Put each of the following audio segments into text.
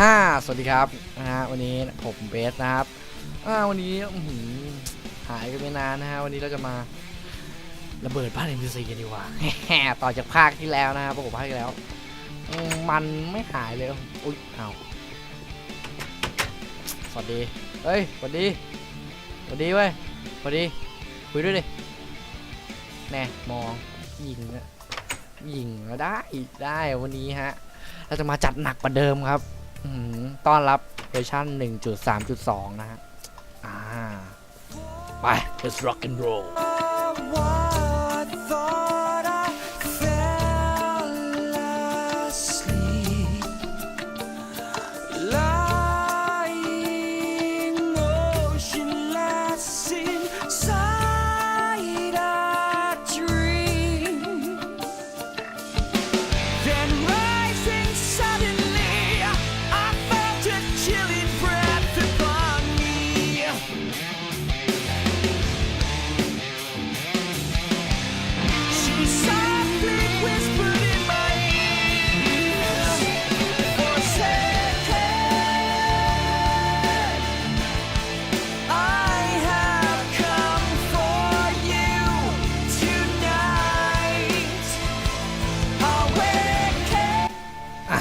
ฮ่าสวัสดีครับนะฮะวันนี้ผมเบสนะครับอ่าวันนี้หืหายกันไม่นานนะฮะวันนี้เราจะมาระเบิดบ้าน NPC กันดีกว่าต่อจากภาคที่แล้วนะครับประกบภาคที่แล้ว มันไม่หายเลยอุ้ยเอาสวัสดีเฮ้ยสวัสดีสวัสดีเว้ยสวัสดีคุยด้วยดิแน่มองยิงอะยิงก็ได้ได้วันนี้ฮะเราจะมาจัดหนักกว่าเดิมครับ ต้อนรับเวอร์ชัน1.3.2 นะฮะ อ่า ไป let's rock and roll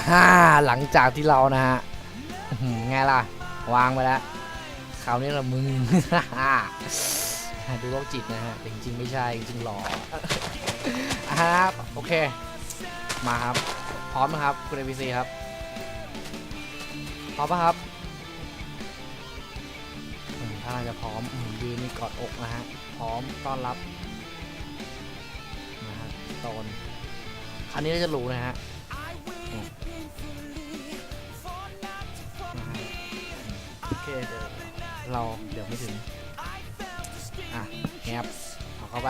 ฮ่าหลังจากที่เรานะฮะไงล่ะ วางไปแล้วคราวนี้ละมึงดูโรคจิตนะฮะจริงๆไม่ใช่จริงหล่ออะครับโอเค มาครับ พร้อมนะครับคุณ ABC ครับพร้อมปะครับถ้าเราจะพร้อมยืนนี่กอดอกนะฮะพร้อมต้อนรับนะฮะโตนคราวนี้เราจะรู้นะฮะ เคเดี๋ยวเราเดี๋ยวไม่ถึง อะแงบเอาเข้าไป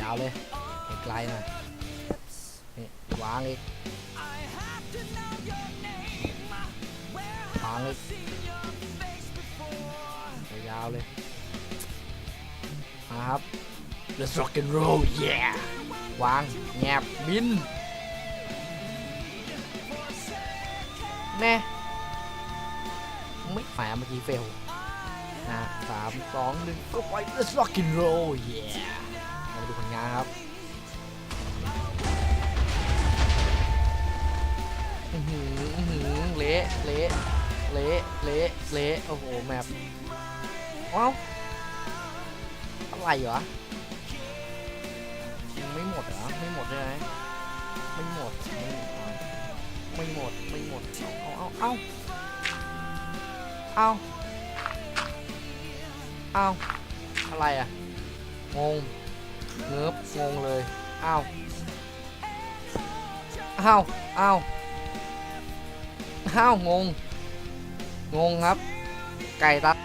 ยาวๆเลยไกลๆหน่อยนี่วางอีกวางอีกยาวๆเลยมาครับ Let's rock and roll yeah วางแงบบินแน่ ไม่แฝงเมื่อกี้เฟลนะสามสองหนึ่งก็ไป let's rock and roll yeah มาดูผลงานครับอื้อหืออื้อหือเละเละเละเละเละโอ้โห แมปว้าวอะไรวะยังไม่หมดเหรอไม่หมดใช่ไหมไม่หมด ไม่หมด ไม่หมดไม่หมดเอาเอาเอา เอาเอาอะไรอะ งงเงิบงงเลยเอาเอาเอาเอางง งงครับ ไก่ตัด